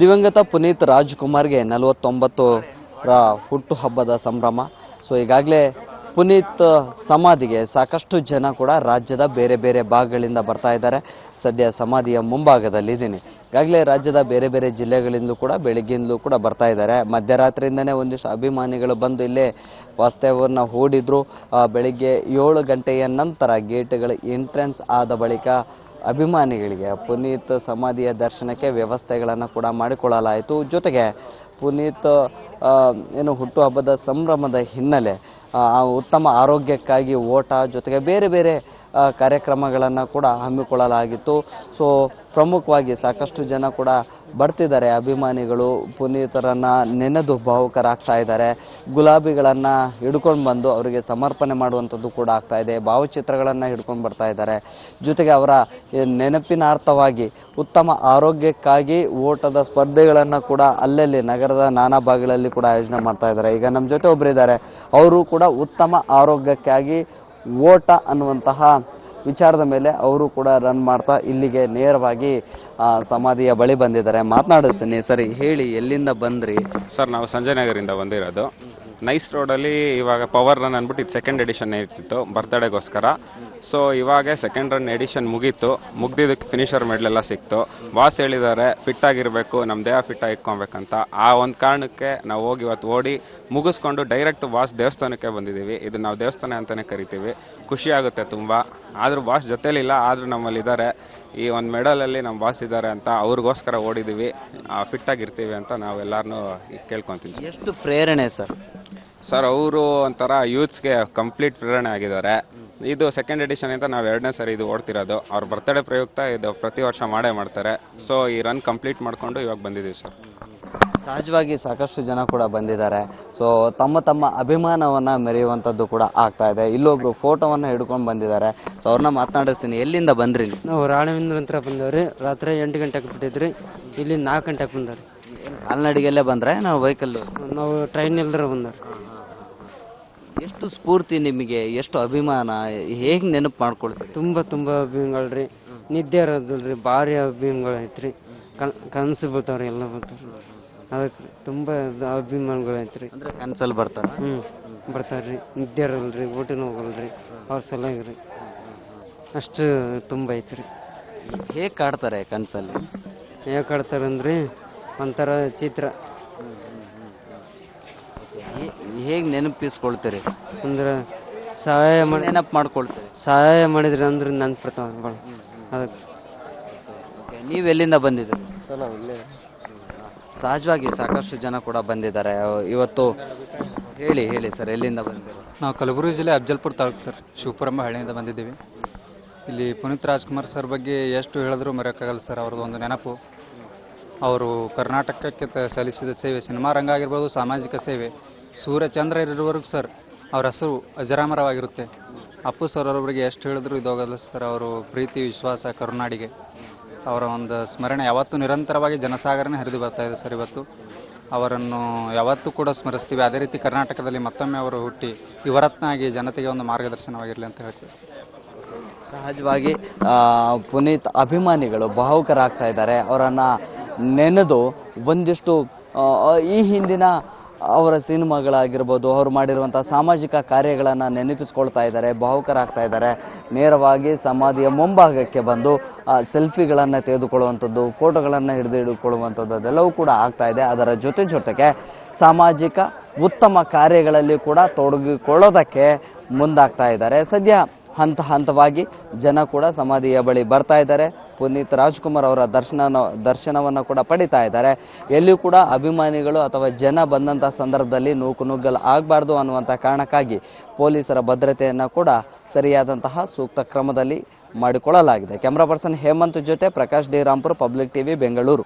ದಿವಂಗತ ಪುನೀತ್ ರಾಜ್ಕುಮಾರ್ಗೆ ನಲವತ್ತೊಂಬತ್ತು ರ ಹುಟ್ಟುಹಬ್ಬದ ಸಂಭ್ರಮ. ಸೊ, ಈಗಾಗಲೇ ಪುನೀತ್ ಸಮಾಧಿಗೆ ಸಾಕಷ್ಟು ಜನ ಕೂಡ ರಾಜ್ಯದ ಬೇರೆ ಬೇರೆ ಭಾಗಗಳಿಂದ ಬರ್ತಾ ಇದ್ದಾರೆ. ಸದ್ಯ ಸಮಾಧಿಯ ಮುಂಭಾಗದಲ್ಲಿ ಇದ್ದೀನಿ. ಈಗಾಗಲೇ ರಾಜ್ಯದ ಬೇರೆ ಬೇರೆ ಜಿಲ್ಲೆಗಳಿಂದಲೂ ಕೂಡ ಬೆಳಗ್ಗಿಂದಲೂ ಕೂಡ ಬರ್ತಾ ಇದ್ದಾರೆ. ಮಧ್ಯರಾತ್ರಿಯಿಂದನೇ ಒಂದಿಷ್ಟು ಅಭಿಮಾನಿಗಳು ಬಂದು ಇಲ್ಲೇ ವಾಸ್ತವ್ಯವನ್ನು ಹೂಡಿದ್ರು. ಬೆಳಿಗ್ಗೆ ಏಳು ಗಂಟೆಯ ನಂತರ ಗೇಟ್ಗಳ ಎಂಟ್ರೆನ್ಸ್ ಆದ ಬಳಿಕ ಅಭಿಮಾನಿಗಳಿಗೆ ಪುನೀತ್ ಸಮಾಧಿಯ ದರ್ಶನಕ್ಕೆ ವ್ಯವಸ್ಥೆಗಳನ್ನು ಕೂಡ ಮಾಡಿಕೊಳ್ಳಲಾಯಿತು. ಜೊತೆಗೆ ಪುನೀತ್ ಏನು ಹುಟ್ಟುಹಬ್ಬದ ಸಂಭ್ರಮದ ಹಿನ್ನೆಲೆ ಉತ್ತಮ ಆರೋಗ್ಯಕ್ಕಾಗಿ ಓಟ, ಜೊತೆಗೆ ಬೇರೆ ಬೇರೆ ಕಾರ್ಯಕ್ರಮಗಳನ್ನು ಕೂಡ ಹಮ್ಮಿಕೊಳ್ಳಲಾಗಿತ್ತು. ಸೊ ಪ್ರಮುಖವಾಗಿ ಸಾಕಷ್ಟು ಜನ ಕೂಡ ಬರ್ತಿದ್ದಾರೆ. ಅಭಿಮಾನಿಗಳು, ಪುನೀತರನ್ನು ನೆನೆದು ಭಾವುಕರಾಗ್ತಾ ಇದ್ದಾರೆ. ಗುಲಾಬಿಗಳನ್ನು ಹಿಡ್ಕೊಂಡು ಬಂದು ಅವರಿಗೆ ಸಮರ್ಪಣೆ ಮಾಡುವಂಥದ್ದು ಕೂಡ ಆಗ್ತಾ ಇದೆ. ಭಾವಚಿತ್ರಗಳನ್ನು ಹಿಡ್ಕೊಂಡು ಬರ್ತಾ ಇದ್ದಾರೆ. ಜೊತೆಗೆ ಅವರ ನೆನಪಿನಾರ್ಥವಾಗಿ ಉತ್ತಮ ಆರೋಗ್ಯಕ್ಕಾಗಿ ಓಟದ ಸ್ಪರ್ಧೆಗಳನ್ನು ಕೂಡ ಅಲ್ಲಲ್ಲಿ ನಗರದ ನಾನಾ ಭಾಗಗಳಲ್ಲಿ ಕೂಡ ಆಯೋಜನೆ ಮಾಡ್ತಾ ಇದ್ದಾರೆ. ಈಗ ನಮ್ಮ ಜೊತೆ ಒಬ್ಬರಿದ್ದಾರೆ ಅವರು ಕೂಡ ಉತ್ತಮ ಆರೋಗ್ಯಕ್ಕಾಗಿ ಓಟ ಅನ್ನುವಂತಹ ವಿಚಾರದ ಮೇಲೆ ಅವರು ಕೂಡ ರನ್ ಮಾಡ್ತಾ ಇಲ್ಲಿಗೆ ನೇರವಾಗಿ ಸಮಾಧಿಯ ಬಳಿ ಬಂದಿದ್ದಾರೆ. ಮಾತನಾಡುತ್ತೇನೆ. ಸರಿ, ಹೇಳಿ, ಎಲ್ಲಿಂದ ಬಂದ್ರಿ? ಸರ್, ನಾವು ಸಂಜಯ್ ನಗರಿಂದ ಬಂದಿರೋದು. ನೈಸ್ ರೋಡಲ್ಲಿ ಇವಾಗ ಪವರ್ ರನ್ ಅಂದ್ಬಿಟ್ಟು ಇದು ಸೆಕೆಂಡ್ ಎಡಿಷನ್ ಇರ್ತಿತ್ತು, ಬರ್ತ್ಡೇಗೋಸ್ಕರ. ಸೊ ಇವಾಗ ಸೆಕೆಂಡ್ ರನ್ ಎಡಿಷನ್ ಮುಗೀತು. ಮುಗ್ದಿದ್ದಕ್ಕೆ ಫಿನಿಷರ್ ಮೆಡಲ್ ಎಲ್ಲ ಸಿಕ್ತು. ಬಾಸ್ ಹೇಳಿದ್ದಾರೆ ಫಿಟ್ ಆಗಿರಬೇಕು ನಮ್ಮ ದೇಹ ಫಿಟ್ ಆಗಿ ಇಟ್ಕೊಬೇಕಂತ ಆ ಒಂದು ಕಾರಣಕ್ಕೆ ನಾವು ಹೋಗಿ ಇವತ್ತು ಓಡಿ ಮುಗಿಸ್ಕೊಂಡು ಡೈರೆಕ್ಟ್ ಬಾಸ್ ದೇವಸ್ಥಾನಕ್ಕೆ ಬಂದಿದ್ದೀವಿ. ಇದು ನಾವು ದೇವಸ್ಥಾನ ಅಂತಲೇ ಕರಿತೀವಿ. ಖುಷಿ ಆಗುತ್ತೆ ತುಂಬ. ಆದರೂ ಬಾಸ್ ಜೊತೆಲಿಲ್ಲ, ಆದರೂ ನಮ್ಮಲ್ಲಿ ಇದ್ದಾರೆ. ಈ ಒಂದು ಮೆಡಲಲ್ಲಿ ನಮ್ಮ ಬಾಸ್ ಇದ್ದಾರೆ ಅಂತ ಅವ್ರಿಗೋಸ್ಕರ ಓಡಿದ್ದೀವಿ. ಫಿಟ್ ಆಗಿರ್ತೀವಿ ಅಂತ ನಾವೆಲ್ಲರನ್ನೂ ಕೇಳ್ಕೊತೀವಿ. ಎಷ್ಟು ಪ್ರೇರಣೆ ಸರ್? ಸರ್ ಅವರು ಒಂಥರ ಯೂತ್ಸ್ಗೆ ಕಂಪ್ಲೀಟ್ ಪ್ರೇರಣೆ ಆಗಿದ್ದಾರೆ. ಇದು ಸೆಕೆಂಡ್ ಎಡಿಷನ್ ಅಂತ ನಾವು ಎರಡನೇ ಸರಿ ಇದು ಓಡ್ತಿರೋದು. ಅವ್ರ ಬರ್ತಡೇ ಪ್ರಯುಕ್ತ ಇದು ಪ್ರತಿ ವರ್ಷ ಮಾಡೇ ಮಾಡ್ತಾರೆ. ಸೊ ಈ ರನ್ ಕಂಪ್ಲೀಟ್ ಮಾಡಿಕೊಂಡು ಇವಾಗ ಬಂದಿದ್ದೀವಿ ಸರ್. ಸಹಜವಾಗಿ ಸಾಕಷ್ಟು ಜನ ಕೂಡ ಬಂದಿದ್ದಾರೆ. ಸೊ ತಮ್ಮ ತಮ್ಮ ಅಭಿಮಾನವನ್ನು ಮೆರೆಯುವಂಥದ್ದು ಕೂಡ ಆಗ್ತಾ ಇದೆ. ಇಲ್ಲೊಬ್ರು ಫೋಟೋವನ್ನು ಹಿಡ್ಕೊಂಡು ಬಂದಿದ್ದಾರೆ. ಸೊ ಅವ್ರನ್ನ ಮಾತನಾಡಿಸ್ತೀನಿ. ಎಲ್ಲಿಂದ ಬಂದ್ರಿ ನಾವು? ರಾಣವೇಂದ್ರ ಹತ್ರ ಬಂದವ್ರಿ. ರಾತ್ರಿ ಎಂಟು ಗಂಟೆಗೆ ಬಿಟ್ಟಿದ್ರಿ. ಇಲ್ಲಿ ನಾಲ್ಕು ಗಂಟೆಗೆ ಬಂದವ್ರಿ. ಕಾಲ್ನಡಿಗೆಲ್ಲೇ ಬಂದ್ರೆ? ನಾವು ವೆಹಿಕಲ್ ನಾವು ಟ್ರೈನ್ ಎಲ್ಲರೂ ಬಂದವ್ರಿ. ಎಷ್ಟು ಸ್ಫೂರ್ತಿ ನಿಮಗೆ ಎಷ್ಟು ಅಭಿಮಾನ ಹೇಗೆ ನೆನಪು ಮಾಡ್ಕೊಳ್ತೀರಿ? ತುಂಬ ತುಂಬ ಅಭಿಮಾನಗಳ್ರಿ ನಿದ್ದೆ ಇರೋದಿಲ್ರಿ ಭಾರಿ ಅಭಿಮಾನಗಳು ಐತ್ರಿ. ಕನ್ ಕನಸು ಬರ್ತಾವ್ರಿ ಎಲ್ಲ ಬರ್ತಾವ್ರಿ ಅದಕ್ಕೆ ತುಂಬ ಇದು ಅಭಿಮಾನಗಳು ಐತ್ರಿ. ಅಂದ್ರೆ ಕನಸಲ್ಲಿ ಬರ್ತಾರ? ಹ್ಞೂ ಬರ್ತಾರ್ರಿ ನಿದ್ದೆ ಇರಲ್ರಿ ಊಟನೂ ಹೋಗಲ್ರಿ ಅವ್ರ ಸಲುವಾಗಿ ಅಷ್ಟು ತುಂಬ ಐತ್ರಿ. ಹೇಗೆ ಕಾಡ್ತಾರೆ ಕನಸಲ್ಲಿ? ಹೇಗೆ ಕಾಡ್ತಾರಂದ್ರಿ ಒಂಥರ ಚಿತ್ರ. ಹೇಗ್ ನೆನಪಿಸ್ಕೊಳ್ತೀರಿ? ಅಂದ್ರೆ ಸಹಾಯ ಮಾಡಿ ನೆನಪು ಮಾಡ್ಕೊಳ್ತೀರಿ. ಸಹಾಯ ಮಾಡಿದ್ರಿ ಅಂದ್ರೆ ನನ್ನ ಪ್ರಥಮ ಅದಕ್ಕೆ. Okay, ನೀವ್ ಎಲ್ಲಿಂದ ಬಂದಿದ್ರಿ ಸಹಜವಾಗಿ ಸಾಕಷ್ಟು ಜನ ಕೂಡ ಬಂದಿದ್ದಾರೆ. ಇವತ್ತು ಹೇಳಿ ಹೇಳಿ ಸರ್ ಎಲ್ಲಿಂದ ಬಂದಿದ್ದೀರಿ? ನಾವು ಕಲಬುರಗಿ ಜಿಲ್ಲೆ ಅಫ್ಜಲ್ಪುರ ತಾಲೂಕು ಸರ್. ಶಿವಪುರಂಬ ಹಳ್ಳಿಯಿಂದ ಬಂದಿದ್ದೀವಿ. ಇಲ್ಲಿ ಪುನೀತ್ ರಾಜ್ಕುಮಾರ್ ಸರ್ ಬಗ್ಗೆ ಎಷ್ಟು ಹೇಳಿದ್ರು ಮರೆಯೋಕ್ಕಾಗಲ್ಲ ಸರ್. ಅವ್ರದ್ದು ಒಂದು ನೆನಪು. ಅವರು ಕರ್ನಾಟಕಕ್ಕೆ ಸಲ್ಲಿಸಿದ ಸೇವೆ, ಸಿನಿಮಾ ರಂಗ ಆಗಿರ್ಬೋದು, ಸಾಮಾಜಿಕ ಸೇವೆ ಸೂರ್ಯ ಚಂದ್ರ ಇರುವವರೆಗೂ ಸರ್ ಅವರ ಹೆಸರು ಅಜರಾಮರವಾಗಿರುತ್ತೆ. ಅಪ್ಪು ಸರ್ ಅವರವರಿಗೆ ಎಷ್ಟು ಹೇಳಿದ್ರು ಇದಾಗಲ್ಲ ಸರ್ ಅವರು ಪ್ರೀತಿ, ವಿಶ್ವಾಸ, ಕರುನಾಡಿಗೆ. ಅವರ ಒಂದು ಸ್ಮರಣೆ ಯಾವತ್ತೂ ನಿರಂತರವಾಗಿ ಜನಸಾಗರನೇ ಹರಿದು ಬರ್ತಾ ಇದೆ ಸರ್ ಇವತ್ತು. ಅವರನ್ನು ಯಾವತ್ತೂ ಕೂಡ ಸ್ಮರಿಸ್ತೀವಿ. ಅದೇ ರೀತಿ ಕರ್ನಾಟಕದಲ್ಲಿ ಮತ್ತೊಮ್ಮೆ ಅವರು ಹುಟ್ಟಿ ಯುವರತ್ನ ಆಗಿ ಜನತೆಗೆ ಒಂದು ಮಾರ್ಗದರ್ಶನವಾಗಿರಲಿ ಅಂತ ಹೇಳ್ತೀವಿ. ಸಹಜವಾಗಿ ಪುನೀತ್ ಅಭಿಮಾನಿಗಳು ಭಾವುಕರಾಗ್ತಾ ಇದ್ದಾರೆ. ಅವರನ್ನ ನೆನೆದು ಒಂದಿಷ್ಟು ಈ ಹಿಂದಿನ ಅವರ ಸಿನಿಮಾಗಳಾಗಿರ್ಬೋದು, ಅವರು ಮಾಡಿರುವಂಥ ಸಾಮಾಜಿಕ ಕಾರ್ಯಗಳನ್ನು ನೆನಪಿಸ್ಕೊಳ್ತಾ ಇದ್ದಾರೆ, ಭಾವುಕರಾಗ್ತಾ ಇದ್ದಾರೆ, ನೇರವಾಗಿ ಸಮಾಧಿಯ ಮುಂಭಾಗಕ್ಕೆ ಬಂದು ಸೆಲ್ಫಿಗಳನ್ನು ತೆಗೆದುಕೊಳ್ಳುವಂಥದ್ದು, ಫೋಟೋಗಳನ್ನು ಹಿಡಿದು ಹಿಡಿದುಕೊಳ್ಳುವಂಥದ್ದು ಅದೆಲ್ಲವೂ ಕೂಡ ಆಗ್ತಾ ಇದೆ. ಅದರ ಜೊತೆ ಜೊತೆಗೆ ಸಾಮಾಜಿಕ ಉತ್ತಮ ಕಾರ್ಯಗಳಲ್ಲಿ ಕೂಡ ತೊಡಗಿಕೊಳ್ಳೋದಕ್ಕೆ ಮುಂದಾಗ್ತಾ ಇದ್ದಾರೆ. ಸದ್ಯ ಹಂತ ಹಂತವಾಗಿ ಜನ ಕೂಡ ಸಮಾಧಿಯ ಬಳಿ ಬರ್ತಾ ಇದ್ದಾರೆ. ಪುನೀತ್ ರಾಜ್ಕುಮಾರ್ ಅವರ ದರ್ಶನ ದರ್ಶನವನ್ನು ಕೂಡ ಪಡಿತಾ ಇದ್ದಾರೆ. ಎಲ್ಲಿಯೂ ಕೂಡ ಅಭಿಮಾನಿಗಳು ಅಥವಾ ಜನ ಬಂದಂಥ ಸಂದರ್ಭದಲ್ಲಿ ನೂಕು ನುಗ್ಗಲು ಆಗಬಾರ್ದು ಅನ್ನುವಂಥ ಕಾರಣಕ್ಕಾಗಿ ಪೊಲೀಸರ ಭದ್ರತೆಯನ್ನು ಕೂಡ ಸರಿಯಾದಂತಹ ಸೂಕ್ತ ಕ್ರಮದಲ್ಲಿ ಮಾಡಿಕೊಳ್ಳಲಾಗಿದೆ. ಕ್ಯಾಮ್ರಾ ಪರ್ಸನ್ ಹೇಮಂತ್ ಜೊತೆ Prakash D Rampur public TV, Bengaluru.